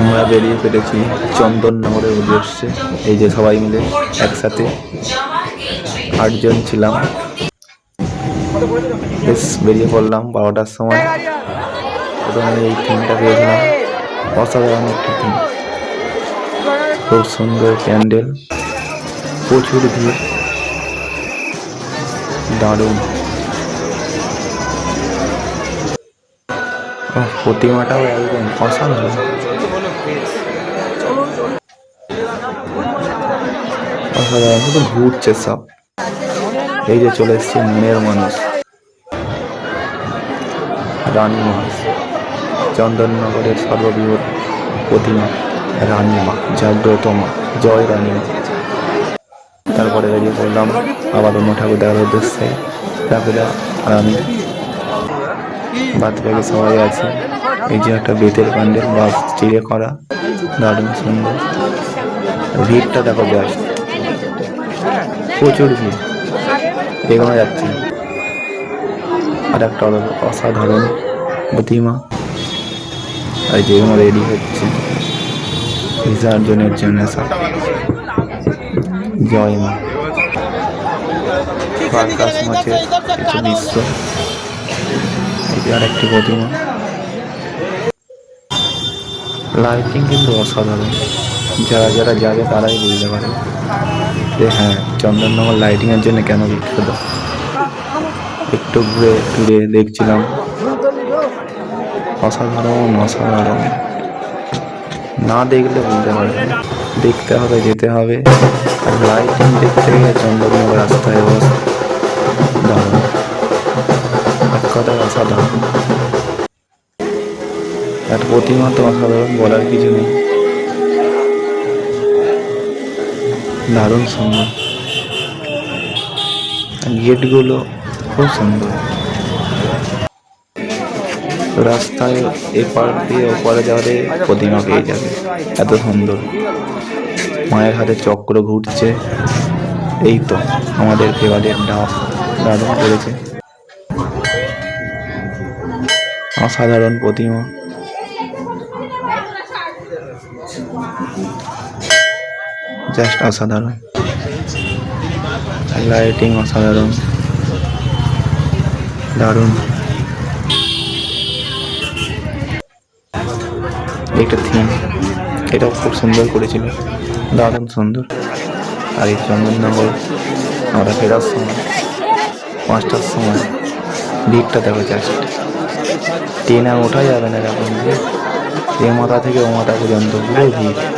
আমরা বেরিয়ে ফেলেছি চন্দননগরের উদ্দেশ্যে। এই যে সবাই মিলে একসাথে আটজন ছিলাম। বেশ, বেরিয়ে পড়লাম বারোটার সময়। প্রথমে এই থিমটা পেয়েছিলাম। অসাধারণ একটি থিম খুব সুন্দর প্যান্ডেল। প্রচুর ভিড়। দারুণ। প্রতিমাটাও একদম অসাধারণ। অসাধারণ। ঘুরছে সব। এই যে চলে এসছে মনের মানুষ। রানী মা। চন্দননগরের সর্ববৃহৎ প্রতিমা, রানী মা, জাগ্রত মা। জয় রানী মা। তারপরে বেরিয়ে পড়লাম আবার অন্য ঠাকুর দেখার উদ্দেশ্যে। ঠাকুরা আর আমি বাদ বাকি সবাই আছে। এই যে একটা বেতের প্যান্ডেল বাস চিড়ে করা দারুণ সুন্দর। ভিড়টা দেখো জাস্ট প্রচুর ভিড়। এগোনো যাচ্ছে। আর একটা অসাধারণ প্রতিমা। আর যেগুলো রেডি হচ্ছে। বিসর্জনের জন্য সব। জয় মা। মাছের কিছু দৃশ্য যে আরেকটি প্রতিমা লাইটিং কিন্তু অসাধারণ। যারা যারা যাবে তারাই বুঝতে পারে যে হ্যাঁ চন্দননগর লাইটিং এর জন্য কেন বিখ্যাত? একটু ঘুরে ঘুরে দেখছিলাম। অসাধারণ অসাধারণ। না দেখলে বুঝতে পারবে দেখতে হবে, যেতে হবে। আর লাইটিং দেখতে গেলে চন্দননগর রাস্তায় বস কথায় অসাধারণ আর প্রতিমা তো অসাধারণ বলার কিছু নেই। দারুণ সুন্দর। গেটগুলো খুব সুন্দর। রাস্তায় এপার দিয়ে ওপারে যাওয়ারে প্রতিমা পেয়ে যাবে। এত সুন্দর। মায়ের হাতে চক্র ঘুরছে। এই তো আমাদের দেওয়ালের ডাক দারুণ করেছে। অসাধারণ প্রতিমা। জাস্ট অসাধারণ। লাইটিং অসাধারণ। দারুণ। একটা থিম এটাও খুব সুন্দর করেছিল। দারুণ সুন্দর। আর এই চন্দননগর, আমরা ফেরার সময়, পাঁচটার সময়। ভিড়টা দেখো জাস্ট ট্রেন আর ওঠা যাবে না এরকম যে মাথা থেকে ও মাথা পর্যন্ত পুরো ভিড়